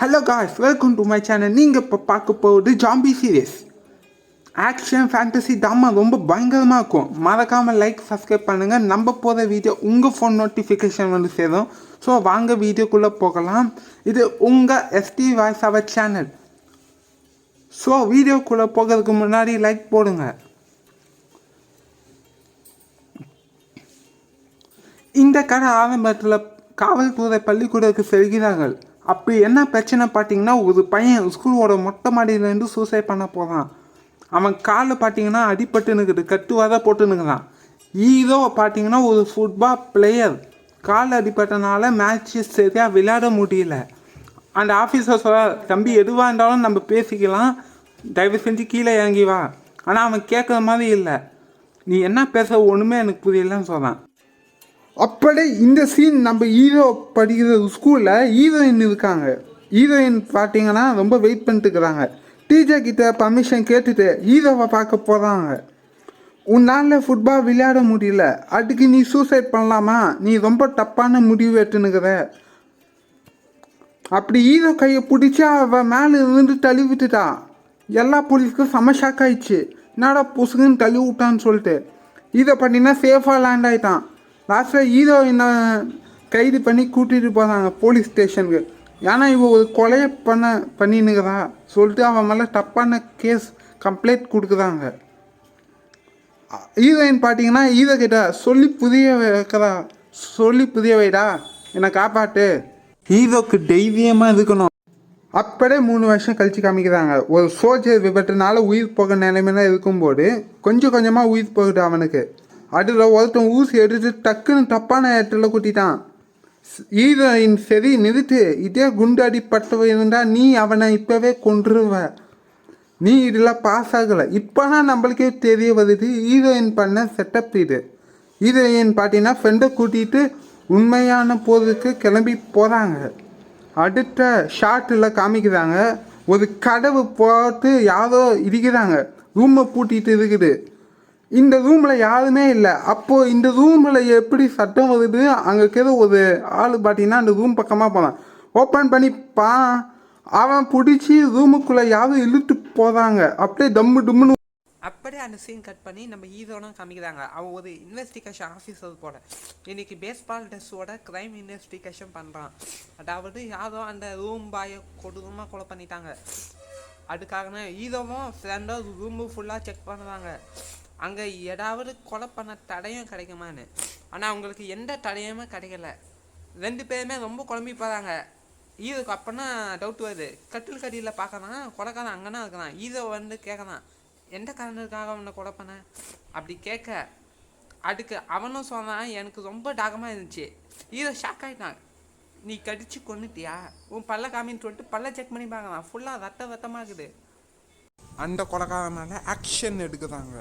Hello guys welcome to my channel நீங்கள் இப்போ பார்க்க போகுது ஜாம்பி சீரியஸ் ஆக்ஷன் ஃபேண்டசி தாமா ரொம்ப பயங்கரமாக இருக்கும். மறக்காமல் லைக் சப்ஸ்கிரைப் பண்ணுங்கள் நம்ம போகிற வீடியோ உங்கள் ஃபோன் நோட்டிஃபிகேஷன் வந்து சேரும். ஸோ வாங்க வீடியோக்குள்ளே போகலாம். இது உங்கள் எஸ்டி வாய்ஸ் அவர் சேனல் ஸோ வீடியோக்குள்ளே போகிறதுக்கு முன்னாடி லைக் போடுங்க. இந்த கடை ஆரம்பத்தில் காவல்துறை பள்ளிக்கூடத்துக்கு செல்கிறார்கள். அப்படி என்ன பிரச்சனை பார்த்தீங்கன்னா ஒரு பையன் ஸ்கூலோட மொட்டை மாடியிலேருந்து சூசைட் பண்ண போகிறான் அவன் காலில் பார்த்தீங்கன்னா அடிபட்டு நிற்குது கட்டுவாத போட்டு நிற்கிறான் ஹீரோ பார்த்தீங்கன்னா ஒரு ஃபுட்பால் பிளேயர் கால் அடிப்பட்டனால மேட்ச்சு சரியாக விளையாட முடியல. அந்த ஆஃபீஸர் சொல்ல தம்பி எதுவாக இருந்தாலும் நம்ம பேசிக்கலாம். தயவு செஞ்சு கீழே இறங்கி வா. ஆனால் அவன் கேட்குற மாதிரி இல்லை. நீ என்ன பேச ஒன்றுமே எனக்கு புரியலன்னு சொல்கிறான் அப்படி இந்த சீன் நம்ம ஹீரோ படிக்கிற ஸ்கூலில் ஹீரோயின் இருக்காங்க. ஹீரோயின் பார்த்தீங்கன்னா ரொம்ப வெயிட் பண்ணிட்டு இருக்கிறாங்க டீச்சர் கிட்ட பர்மிஷன் கேட்டுட்டு ஹீரோவை பார்க்க போகிறாங்க உன்னால் ஃபுட்பால் விளையாட முடியல. அதுக்கு நீ சூசைட் பண்ணலாமா? நீ ரொம்ப தப்பான முடிவு எடுத்துனுக்குற அப்படி ஹீரோ கையை பிடிச்சி அவள் மேலே இருந்து தழுவிட்டுட்டா எல்லா போலீஸ்க்கும் செம ஷாக் ஆயிடுச்சு. என்னடா பொசுக்குன்னு தள்ளி விட்டான்னு சொல்லிட்டு. இதை பண்ணினா சேஃபாக லேண்ட் ஆகிட்டான் லாஸ்ட்டில் ஹீரோ என்ன கைது பண்ணி கூட்டிகிட்டு போகிறாங்க போலீஸ் ஸ்டேஷனுக்கு. ஏன்னா இவ ஒரு கொலையை பண்ண பண்ணினுக்கிறா. சொல்லிட்டு அவன் மேலே தப்பான கேஸ் கம்ப்ளைண்ட் கொடுக்குறாங்க. ஹீரோயின் பார்த்தீங்கன்னா ஹீரோ கிட்ட சொல்லி புதிய வைக்கிறா. சொல்லி புதிய வைடா. என்னை காப்பாட்டு ஹீரோக்கு தைரியமாக இருக்கணும். அப்படியே மூணு வருஷம் கழிச்சு காமிக்கிறாங்க. ஒரு சோல்ஜர் விபத்துனால உயிர் போக நிலைமையில இருக்கும்போது கொஞ்சம் கொஞ்சமாக உயிர் போகுது அவனுக்கு. அதில் ஒருத்தன் ஊசி எடுத்து டக்குன்னு தப்பான இடத்துல குத்திட்டான். ஹீரோயின் சரி நிறுத்து இதே குண்டு அடிப்பட்டவ இருந்தால் நீ அவனை இப்போவே கொன்றுவ. நீ இதில் பாஸ் ஆகலை. இப்போ தான் நம்மளுக்கே தெரிய வருது ஹீரோயின் பண்ண செட்டப் இது. ஹீரோயின் பார்த்தீங்கன்னா ஃப்ரெண்டை கூட்டிகிட்டு உண்மையான போருக்கு கிளம்பி போகிறாங்க அடுத்த ஷாட்டில் காமிக்கிறாங்க. ஒரு கதவு போட்டு யாரோ இடிக்கிறாங்க. ரூமை பூட்டிகிட்டு இருக்குது. இந்த ரூமில் யாருமே இல்லை. அப்போது இந்த ரூமில் எப்படி சட்டம் வருது? அங்கே இருக்கிற ஒரு ஆள் பார்த்தீங்கன்னா அந்த ரூம் பக்கமாக போனான் ஓப்பன் பண்ணி பா அவன் பிடிச்சி ரூமுக்குள்ளே யாரும் இழுத்து போகிறாங்க அப்படியே டம்மு டம்முன்னு அப்படியே அந்த சீன் கட் பண்ணி நம்ம ஹீரோனும் காமிக்கிறாங்க. அவன் ஒரு இன்வெஸ்டிகேஷன் ஆஃபீஸர் போல. இன்னைக்கு பேஸ்பால் ட்ரெஸ்ஸோட க்ரைம் இன்வெஸ்டிகேஷன் பண்ணுறான் அதாவது யாரோ அந்த ரூம் பாயை கொடூரமாக கொலை பண்ணிட்டாங்க. அதுக்காக ஹீரோவும் ஃப்ரெண்டோ ரூமு ஃபுல்லாக செக் பண்ணுறாங்க அங்கே ஏதாவது கொலை பண்ண தடையும் கிடைக்குமான்னு. ஆனால் அவங்களுக்கு எந்த தடையுமே கிடைக்கல. ரெண்டு பேருமே ரொம்ப குழம்பி போகிறாங்க ஹீரோக்கு அப்போனா டவுட் வருது. கட்டில் கடியில் பார்க்கறான் கொலைக்காரன் அங்கே இருக்கிறான். ஹீரோ வந்து கேட்குறான் எந்த காரணத்துக்காக அவனை கொலை பண்ண? அப்படி கேட்க அதுக்கு அவனும் சொன்னான் எனக்கு ரொம்ப டாகமாக இருந்துச்சு. ஹீரோ ஷாக் ஆகிட்டான் நீ கடிச்சு கொன்னுட்டியா? உன் பல்ல காமின்னு சொல்லிட்டு பல்ல செக் பண்ணி பார்க்கலாம் ஃபுல்லாக ரத்த ரத்தமாக இருக்குது. அந்த கொலைக்காரனால ஆக்ஷன் எடுக்கிறாங்க.